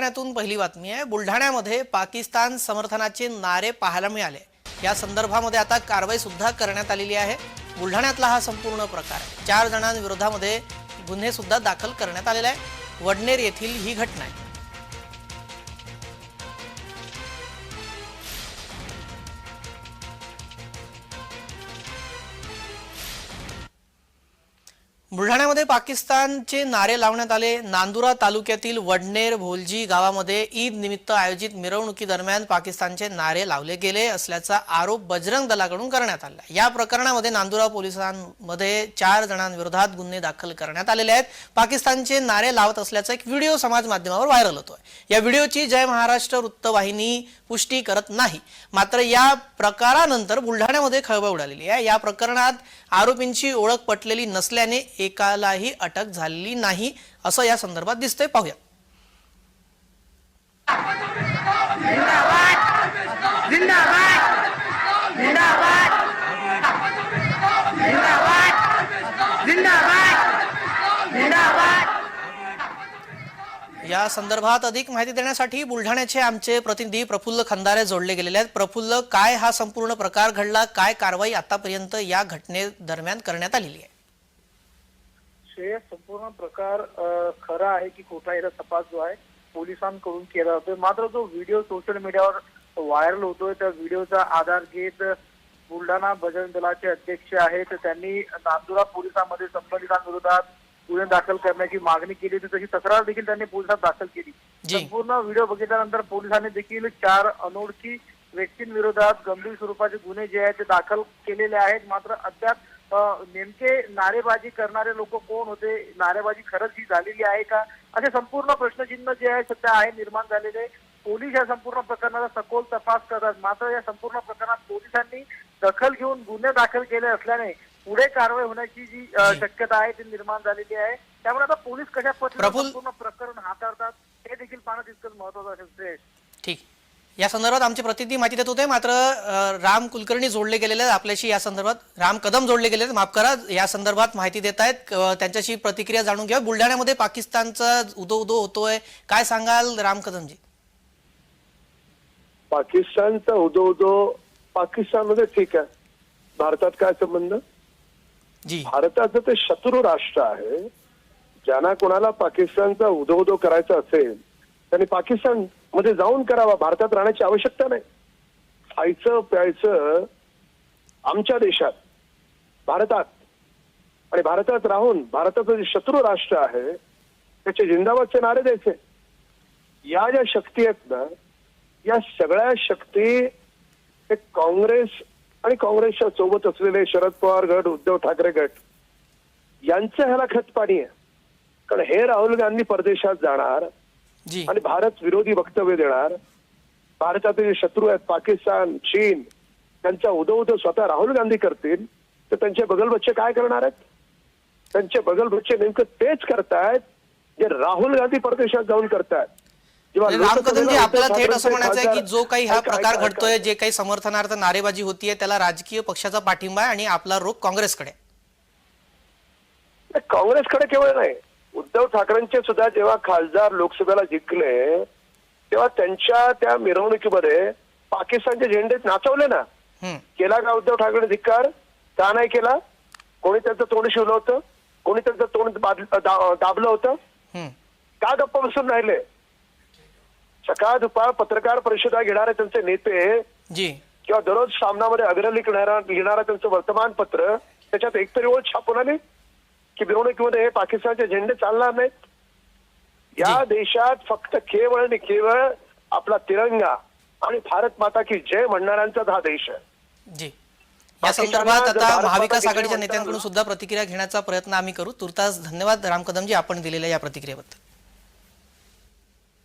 बुलढाण्यातून पहिली बातमी आहे. बुलढाण्यामध्ये पाकिस्तान समर्थनाचे नारे पाहायला मिळाले. या संदर्भामध्ये आता कारवाई सुद्धा करण्यात आलेली आहे. बुलढाण्यातला हा संपूर्ण प्रकार आहे. चार जणांविरोधामध्ये गुन्हे सुद्धा दाखल करण्यात आलेला आहे. वडनेर येथील ही घटना आहे. बुलढाण्यामध्ये पाकिस्तानचे नारे लावण्यात आले. नांदुरा तालुक्यातील वडनेर भोलजी गावामध्ये ईद निमित्त आयोजित मिरवणुकीदरम्यान पाकिस्तानचे नारे लावले गेले असल्याचा आरोप बजरंग दलाकडून करण्यात आला. या प्रकरणामध्ये नांदुरा पोलिसांमध्ये चार जणांविरोधात गुन्हे दाखल करण्यात आलेले आहेत. पाकिस्तानचे नारे लावत असल्याचा एक व्हिडिओ समाज माध्यमावर व्हायरल होतोय. या व्हिडिओची जय महाराष्ट्र वृत्तवाहिनी पुष्टी करत नाही. मात्र या प्रकारानंतर बुलढाण्यामध्ये खळबळ उडालेली आहे. या प्रकरणात आरोपींची ओळख पटलेली नसल्याने एकालाही अटक झालेली नाही असं या संदर्भात दिसतंय. पाहूया. या संदर्भात अधिक माहिती देण्यासाठी बुलढाण्याचे आमचे प्रतिनिधी प्रफुल्ल खंदारे जोडले गेलेले आहेत. प्रफुल्ल काय हा संपूर्ण प्रकार घडला? काय कारवाई आतापर्यंत या घटने दरम्यान करण्यात आलेली आहे? श्रेय संपूर्ण प्रकार खरा आहे की खोटा याचा तपास जो आहे पोलिसांकडून केला जातोय. मात्र जो व्हिडिओ सोशल मीडियावर व्हायरल होतोय त्या व्हिडिओचा आधार घेत बुलढाणा बजरंग दलाचे अध्यक्ष आहेत. त्यांनी नांदुरा पोलिसांमध्ये संबंधितांविरोधात गुन्हे दाखल करण्याची मागणी केली होती. तशी तक्रार देखील त्यांनी पोलिसात दाखल केली. संपूर्ण व्हिडिओ बघितल्यानंतर पोलिसांनी देखील चार अनोळखी व्यक्तींविरोधात गंभीर स्वरूपाचे गुन्हे जे आहेत ते दाखल केलेले आहेत. मात्र अद्याप नेमके नारेबाजी करणारे लोक कोण होते? नारेबाजी खरंच ही झालेली आहे का? असे संपूर्ण प्रश्नचिन्ह जे आहे सध्या आहे निर्माण झालेले. पोलीस या संपूर्ण प्रकरणाचा सखोल तपास करतात. मात्र या संपूर्ण प्रकरणात पोलिसांनी दखल घेऊन गुन्हे दाखल केले असल्याने पुढे कारवाई होण्याची जी शक्यता आहे ती निर्माण झालेली आहे. त्यामुळे आता पोलीस कशा पद्धतीने संपूर्ण प्रकरण हाताळतात हे देखील पाहणं तितकंच महत्वाचं असेल ठीक. या संदर्भात आमचे प्रतिनिधी माहिती देत होते. मात्र राम कुलकर्णी जोडले गेलेले आहेत. आपल्याशी या संदर्भात राम कदम जोडले गेले आहेत. माफ करा या संदर्भात माहिती देत आहेत. त्यांच्याशी प्रतिक्रिया जाणून घ्या बुलढाण्यामध्ये पाकिस्तानचा उदो उदो होतोय. काय सांगाल राम कदमजी? पाकिस्तानचा उदो उदो पाकिस्तानमध्ये ठीक आहे. भारतात काय संबंध? जी. भारताचं ते शत्रू राष्ट्र आहे. ज्यांना कोणाला पाकिस्तानचा उदो उदो करायचा असेल त्यांनी पाकिस्तान मध्ये जाऊन करावा. भारतात राहण्याची आवश्यकता नाही. खायचं प्यायचं आमच्या देशात भारतात. आणि भारतात राहून भारताचं जे शत्रू राष्ट्र आहे त्याचे जिंदाबादचे नारे द्यायचे. या ज्या शक्ती आहेत ना या सगळ्या शक्ती हे काँग्रेस आणि काँग्रेसच्या सोबत असलेले शरद पवार गट उद्धव ठाकरे गट यांचं ह्याला खतपाणी आहे. कारण हे राहुल गांधी परदेशात जाणार आणि भारत विरोधी वक्तव्य देणार. भारताचे जे शत्रू आहेत पाकिस्तान चीन त्यांचा उदो उदो स्वतः राहुल गांधी करतील तर त्यांचे बगलबच्चे काय करणार आहेत? त्यांचे बगलबच्चे नेमकं तेच करतायत जे राहुल गांधी परदेशात जाऊन करतायत. लोकसभेला आपल्याला थेट असं म्हणायचं आहे की जो काही हा प्रकार घडतोय जे काही समर्थनार्थ नारेबाजी होतीये त्याला राजकीय पक्षाचा पाठिंबा आहे आणि आपला रोख काँग्रेसकडे. काँग्रेसकडे केवळ नाही. उद्धव ठाकरेंचे सुद्धा जेव्हा खासदार लोकसभेला जिंकले तेव्हा त्यांच्या त्या मिरवणुकीमध्ये पाकिस्तानचे झेंडे नाचवले ना. केला का उद्धव ठाकरे धिक्कार? का नाही केला? कोणी त्यांचं तोंड शिवलं होतं? कोणी त्यांचं तोंड दाबलं होतं. का गप्प बसून राहिले? सकाळ दुपार पत्रकार परिषदा घेणारे त्यांचे नेते किंवा दररोज सामनामध्ये अग्रलेख लिखणारा लिहिणारा त्यांचं वर्तमानपत्र त्याच्यात एकतरी ओळ छापून आली? की मिरवणुकीमध्ये हे पाकिस्तानचे झेंडे चालणार नाहीत. या देशात फक्त केवळ आणि केवळ आपला तिरंगा आणि भारत माता की जय म्हणणाऱ्यांचाच हा देश आहे. जी. या संदर्भात आता महाविकास आघाडीच्या नेत्यांकडून सुद्धा प्रतिक्रिया घेण्याचा प्रयत्न आम्ही करू. तुर्तास धन्यवाद राम कदमजी आपण दिलेल्या या प्रतिक्रियेबद्दल.